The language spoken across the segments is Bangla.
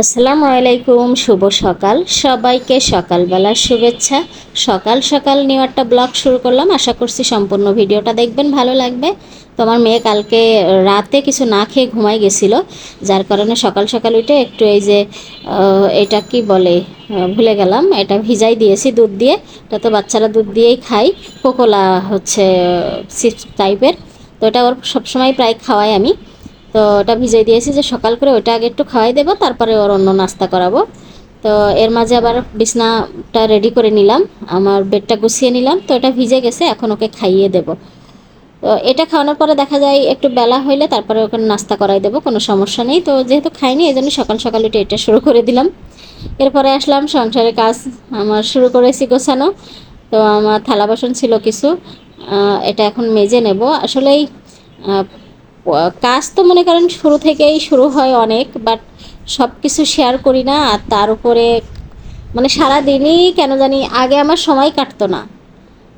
আসসালামু আলাইকুম, শুভ সকাল। সবাইকে সকালবেলার শুভেচ্ছা। সকাল সকাল নিউ একটা ব্লগ শুরু করলাম। আশা করছি সম্পূর্ণ ভিডিওটা দেখবেন, ভালো লাগবে। তোমার মেয়ে কালকে রাতে কিছু না খেয়ে ঘুমাই গেছিল, যার কারণে সকাল সকাল উঠে একটু এই যে এটা কি বলে ভুলে গেলাম, এটা ভিজাই দিয়েছি দুধ দিয়ে। এটা তো বাচ্চারা দুধ দিয়েই খাই কোকোলা হচ্ছে চিপস টাইপের তো এটা ওর সবসময় প্রায় খাওয়াই আমি। তো ওটা ভিজিয়ে দিয়েছি যে সকাল করে ওটা আগে একটু খাওয়াই দেবো, তারপরে ওর অন্য নাস্তা করাবো। তো এর মাঝে আবার বিছনাটা রেডি করে নিলাম, আমার বেডটা গুছিয়ে নিলাম, তো এটা ভিজে গেছে, এখন ওকে খাইয়ে দেবো। তো এটা খাওয়ানোর পরে দেখা যায় একটু বেলা হইলে তারপরে ওকে নাস্তা করাই দেবো, কোনো সমস্যা নেই। তো যেহেতু খাইনি এই জন্য সকাল সকাল উঠে এটা শুরু করে দিলাম। এরপরে আসলাম, সংসারের কাজ আমার শুরু করেছি গোছানো। তো আমার থালা বাসন ছিল কিছু এটা এখন মেজে নেব। আসলেই কাজ তো মনে করেন শুরু থেকেই শুরু হয় অনেক বাট সব কিছু শেয়ার করি না, আর তার উপরে মানে সারাদিনই কেন জানি আগে আমার সময় কাটতো না।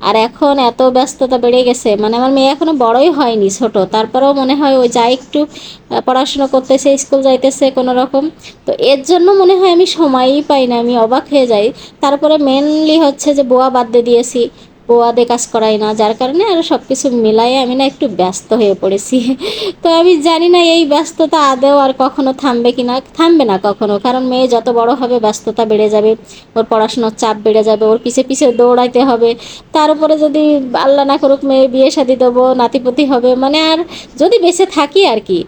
আর এখন এত ব্যস্ততা বেড়ে গেছে মানে আমার মেয়ে এখনও বড়ই হয়নি, ছোট। তারপরেও মনে হয় ওই যা একটু পড়াশোনা করতেছে, স্কুল যাইতেছে কোনো রকম। তো এর জন্য মনে হয় আমি সময়ই পাই না, আমি অবাক হয়ে যাই। তারপরে মেনলি হচ্ছে যে বোয়া বাদ দিয়ে দিয়েছি। বোয়া দিয়ে কাজ করাই না, যার কারণে আরও সব কিছু মিলাই আমি না একটু ব্যস্ত হয়ে পড়েছি। তো আমি জানি না এই ব্যস্ততা আদেও আর কখনো থামবে কি না থামবে না কখনো, কারণ মেয়ে যত বড় হবে ব্যস্ততা বেড়ে যাবে, ওর পড়াশোনার চাপ বেড়ে যাবে, ওর পিছে পিছে দৌড়াইতে হবে। তার উপরে যদি আল্লাহ না করুক মেয়ে বিয়ে শাদি দেবো, নাতিপতি হবে মানে আর যদি বেঁচে থাকি আর কি,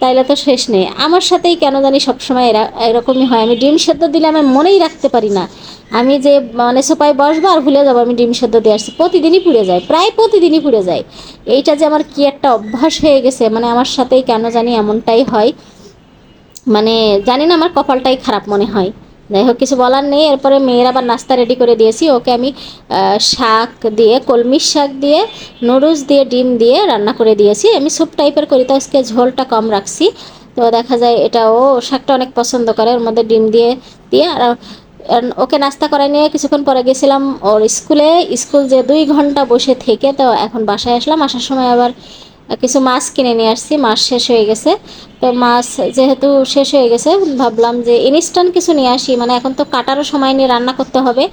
তাইলে তো শেষ নেই। আমার সাথেই কেন জানি সবসময় এরা, এরকমই হয়। আমি ডিম সেদ্ধ দিলে আমি মনেই রাখতে পারি না আমি যে মানে সোপায় বসবো আর ভুলে যাব, আমি ডিম সেদ্ধ দিয়ে আসছি। প্রতিদিনই পুড়ে যায়, প্রায় প্রতিদিনই পুড়ে যায়। এইটা যে আমার কি একটা অভ্যাস হয়ে গেছে মানে আমার সাথেই কেন জানি এমনটাই হয়। মানে জানি না, আমার কপালটাই খারাপ মনে হয়। যাই হোক, কিছু বলার নেই, এরপরে মেয়ের আবার নাস্তা রেডি করে দিয়েছি। ওকে আমি শাক দিয়ে, কলমির শাক দিয়ে, নুডলস দিয়ে, ডিম দিয়ে রান্না করে দিয়েছি। আমি স্যুপ টাইপের করি, তো আজকে ঝোলটা কম রাখছি। তো দেখা যায় এটা ও শাকটা অনেক পছন্দ করে, ওর মধ্যে ডিম দিয়ে দিয়ে আর আর ওকে নাস্তা করাই নিয়ে কিছুক্ষণ পরে গেছিলাম ওর স্কুলে। স্কুল যে দুই ঘণ্টা বসে থেকে তো এখন বাসায় আসলাম। আসার সময় আবার কিছু মাছ কিনে নিয়ে আসছি। মাছ শেষ হয়ে গেছে। তো মাছ যেহেতু শেষ হয়ে গেছে, ভাবলাম যে ইনস্ট্যান্ট কিছু নিয়ে আসি। মানে এখন তো কাটারও সময় নিয়ে রান্না করতে হবে।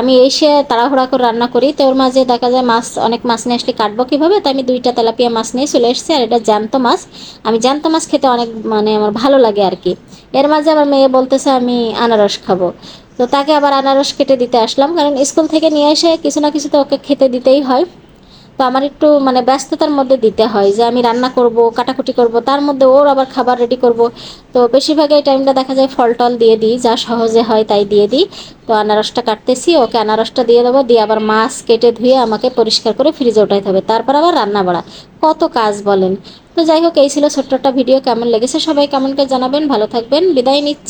আমি এসে তাড়াহুড়া করে রান্না করি। তো ওর মাঝে দেখা যায় মাছ, অনেক মাছ নিয়ে আসলে কাটবো কীভাবে? তো আমি দুইটা তেলাপিয়া মাছ নিয়ে চলে এসেছি। আর এটা জ্যান্ত মাছ। আমি জ্যান্ত মাছ খেতে অনেক মানে আমার ভালো লাগে আর কি। এর মাঝে আমার মেয়ে বলতেছে, আমি আনারস খাব। তো তাকে আবার আনারস কেটে দিতে আসলাম, কারণ স্কুল থেকে নিয়ে এসে কিছু না কিছু তো ওকে খেতে দিতেই হয়। তো আমার একটু মানে ব্যস্ততার মধ্যে দিতে হয় যে আমি রান্না করব, কাটাকুটি করব, তার মধ্যে ওর আবার খাবার রেডি করব। তো বেশিরভাগ এই টাইমটা দেখা যায় ফল টল দিয়ে দিই, যা সহজে হয় তাই দিয়ে দিই। তো আনারসটা কাটতেছি, ওকে আনারসটা দিয়ে দেবো, দিয়ে আবার মাছ কেটে ধুয়ে আমাকে পরিষ্কার করে ফ্রিজে উঠাইতে হবে। তারপর আবার রান্না বাড়া, কত কাজ বলেন। তো যাই হোক, এই ছিল ছোট্ট একটা ভিডিও কেমন লেগেছে সবাই কেমন করে জানাবেন, ভালো থাকবেন, বিদায় নিচ্ছি।